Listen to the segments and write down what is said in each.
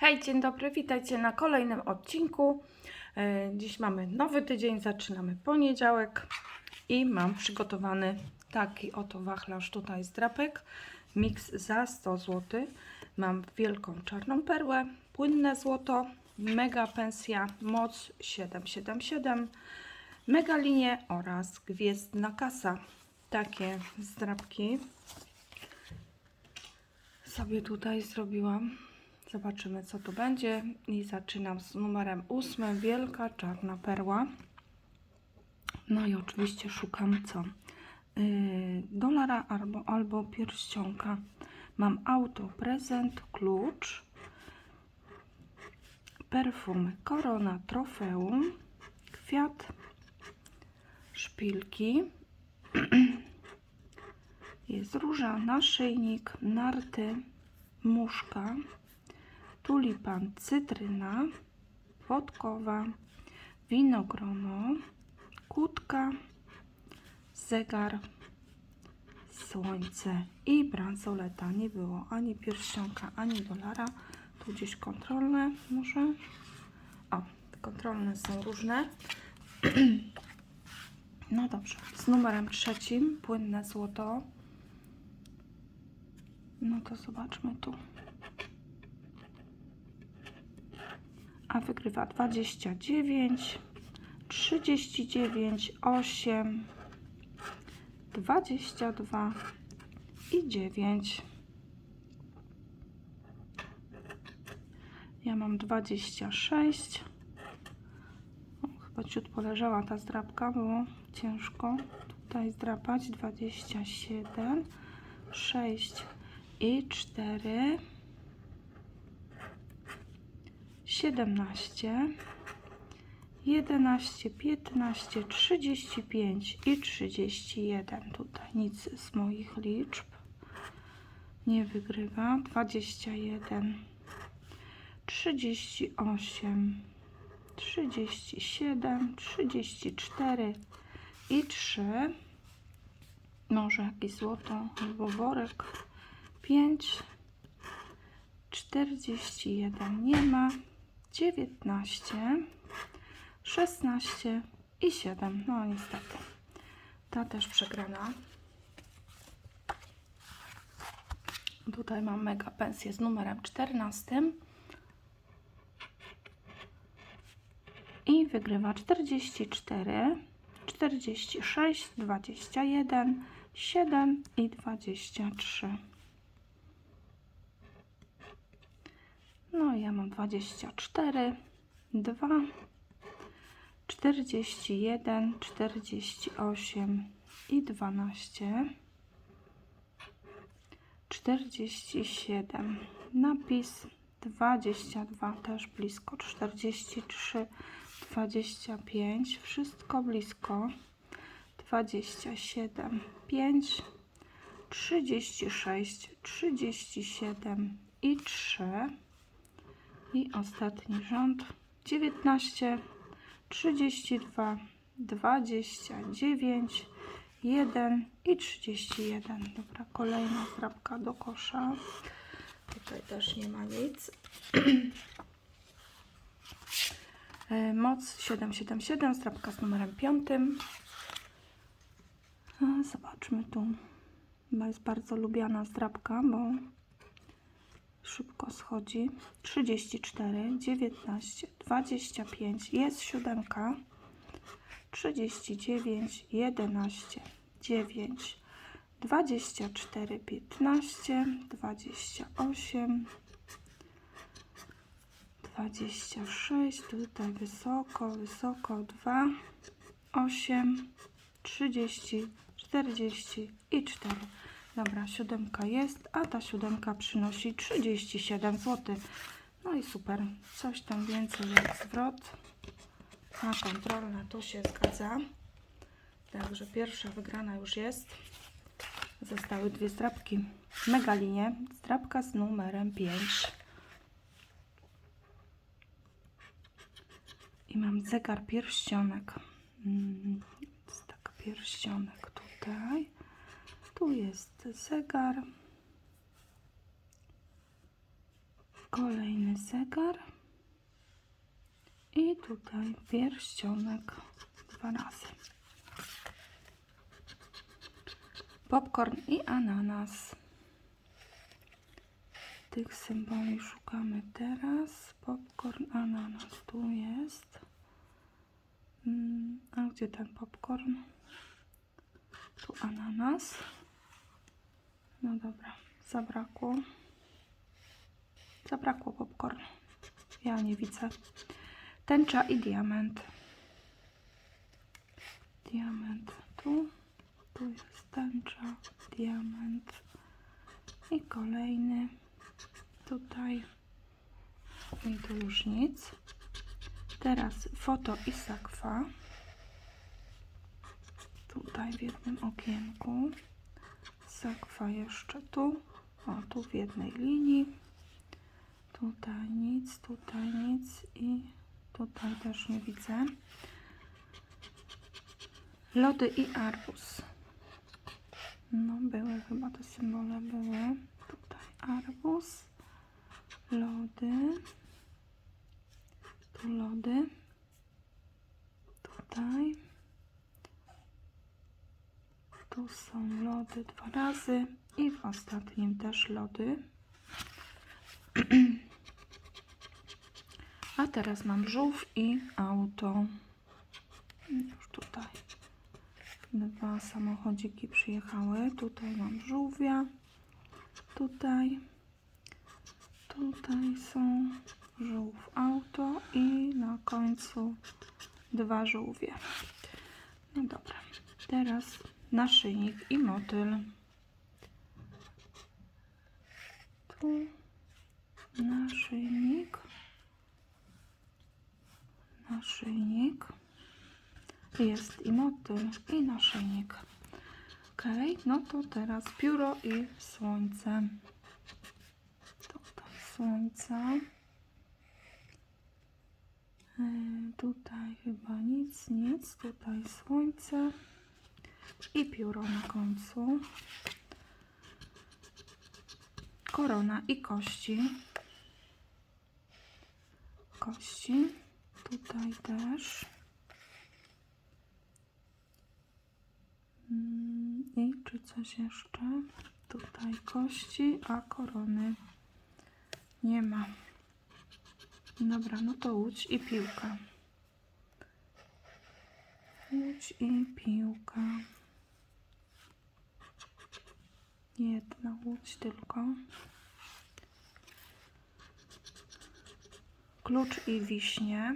Hej, dzień dobry, witajcie na kolejnym odcinku. E, Dziś mamy nowy tydzień, zaczynamy poniedziałek i mam przygotowany taki oto wachlarz tutaj z drapek. Mix za 100 zł. Mam wielką czarną perłę, płynne złoto, mega pensja, moc 777, mega linie oraz gwiezdna kasa. Takie zdrapki sobie tutaj zrobiłam. Zobaczymy, co to będzie. I zaczynam z numerem 8. Wielka czarna perła. No i oczywiście szukam co? Yy, dolara albo, albo pierścionka. Mam auto, prezent, klucz, perfumy, korona, trofeum, kwiat, szpilki. Jest róża, naszyjnik, narty, muszka, tulipan, cytryna, wodkowa, winogrono, kłódka, zegar, słońce i bransoleta. Nie było ani pierścionka, ani dolara. Tu gdzieś kontrolne może. O, kontrolne są różne. No dobrze, z numerem trzecim, płynne złoto. No to zobaczmy tu. A wygrywa 29, 39, 8, 22 i 9. Ja mam 26. O, chyba ciut poleżała ta zdrabka, było ciężko tutaj zdrapać. 27, 6 i 4, 17, 11, 15, 35 i 31. Tutaj nic z moich liczb nie wygrywa. 21, 38, 37, 34 i 3. Może jakieś złoto albo worek. 5, 41 nie ma, 19, 16 i 7. No niestety, ta też przegrana. Tutaj mam mega pensję z numerem 14 i wygrywa 44, 46, 21, 7 i 23. No ja mam 24, 2, 41, 48 i 12, 47. Napis 22 też blisko, 43, 25, wszystko blisko, 27, 5, 36, 37 i 3. I ostatni rząd 19, 32, 29, 1 i 31. Dobra, kolejna zdrabka do kosza. Tutaj też nie ma nic. E, Moc 777, zdrabka z numerem 5. A, Zobaczmy tu. Chyba jest bardzo lubiana zdrabka, bo szybko schodzi. 34, 19, 25, jest siódemka. 39, 11, 9, 24, 15, 28, 26, tutaj wysoko, wysoko, 2, 8, 30, 40 i 4. Dobra, siódemka jest, a ta siódemka przynosi 37 zł. No i super. Coś tam więcej jak zwrot. A kontrolna tu się zgadza. Także pierwsza wygrana już jest. Zostały dwie zdrabki. Mega linie. Zdrabka z numerem 5. I mam zegar pierścionek. Mm, Jest tak pierścionek tutaj. Tu jest zegar. Kolejny zegar. I tutaj pierścionek dwa razy. Popcorn i ananas. Tych symboli szukamy teraz. Popcorn, ananas tu jest. Mm, A gdzie ten popcorn? Tu ananas. No dobra, zabrakło. Zabrakło popcornu. Ja nie widzę. Tęcza i diament. Diament tu. Tu jest tęcza, diament. I kolejny. Tutaj. I tu już nic. Teraz foto i sakwa. Tutaj w jednym okienku. Sakwa jeszcze tu. O, tu w jednej linii. Tutaj nic, tutaj nic i tutaj też nie widzę. Lody i arbuz. No, były chyba te symbole, były. Tutaj arbuz, lody, tu lody, tutaj. Tu są lody dwa razy i w ostatnim też lody. A teraz mam żółw i auto. Już tutaj dwa samochodziki przyjechały. Tutaj mam żółwia. Tutaj. Tutaj są żółw auto i na końcu dwa żółwie. No dobra. Teraz naszyjnik i motyl. Tu naszyjnik, naszyjnik, jest i motyl i naszyjnik. Ok, no to teraz pióro i słońce. Tutaj słońce. Yy, Tutaj chyba nic, nic. Tutaj słońce i pióro na końcu. Korona i kości kości. Tutaj też. Mm, I czy coś jeszcze? Tutaj kości, a korony nie ma. Dobra, no to łódź i piłka. Łódź i piłka. Jedna łódź tylko. klucz i wiśnie.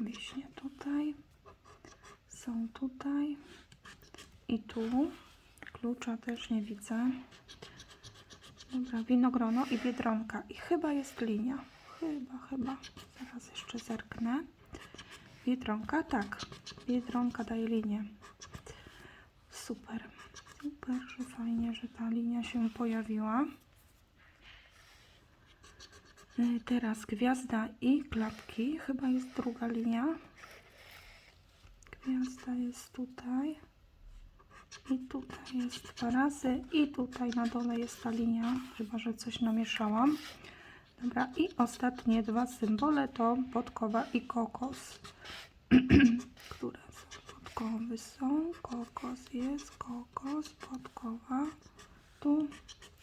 Wiśnie tutaj. Są tutaj. I tu. Klucza też nie widzę. Dobra, winogrono i biedronka. I chyba jest linia. Chyba, chyba. Zaraz jeszcze zerknę. Biedronka, tak. Biedronka daje linię. Super. Super, że fajnie, że ta linia się pojawiła. Y, Teraz gwiazda i klapki. Chyba jest druga linia. Gwiazda jest tutaj. I tutaj jest dwa razy. I tutaj na dole jest ta linia. Chyba, że coś namieszałam. Dobra, i ostatnie dwa symbole to podkowa i kokos. Które? Podkowy są. Kokos jest. Kokos, podkowa. Tu,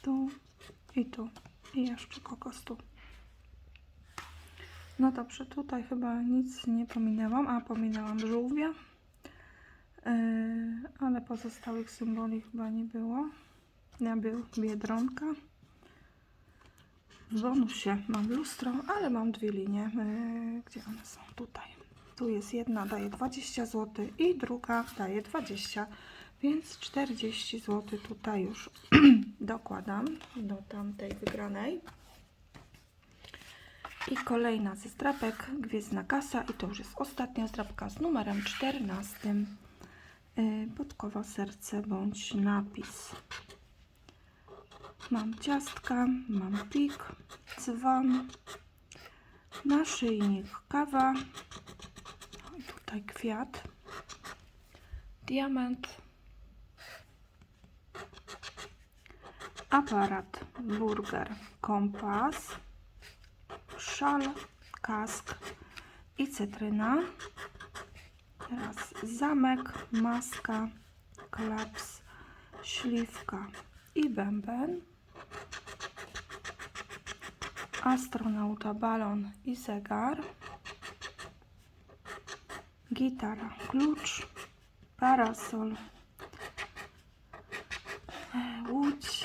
tu i tu. I jeszcze kokos tu. No dobrze, tutaj chyba nic nie pominęłam, a pominęłam żółwia, yy, ale pozostałych symboli chyba nie było. Ja był biedronka. W bonusie mam lustro, ale mam dwie linie. Yy, gdzie one są? Tutaj. Tu jest jedna, daje 20 zł i druga daje 20, więc 40 zł tutaj już dokładam do tamtej wygranej. I kolejna ze zdrapek, gwiezdna kasa i to już jest ostatnia zdrapka z numerem 14. Yy, Podkowa serce bądź napis. Mam ciastka, mam pik, dzwon, naszyjnik, kawa, tutaj kwiat, diament, aparat, burger, kompas, szal, kask i cytryna. Teraz zamek, maska, klaps, śliwka i bęben. Astronauta, balon i zegar. Gitara, klucz, parasol, łódź,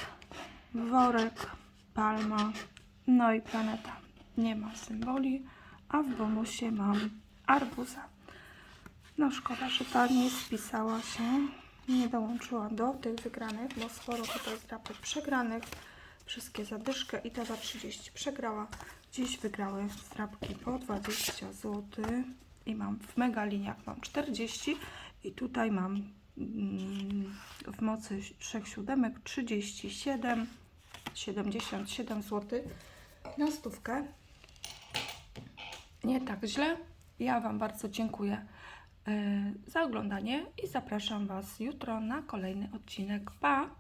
worek, palma, no i planeta. Nie ma symboli, a w bonusie mam arbuza. No szkoda, że ta nie spisała się, nie dołączyła do tych wygranych, bo sporo tutaj zdrapek przegranych. Wszystkie zadyszkę i ta za 30 przegrała. Dziś wygrały zdrapki po 20 zł i mam w megaliniach mam 40 i tutaj mam mm, w mocy 3 siódemek 37 77 zł na stówkę. Nie tak źle. Ja Wam bardzo dziękuję y, za oglądanie i zapraszam Was jutro na kolejny odcinek. Pa!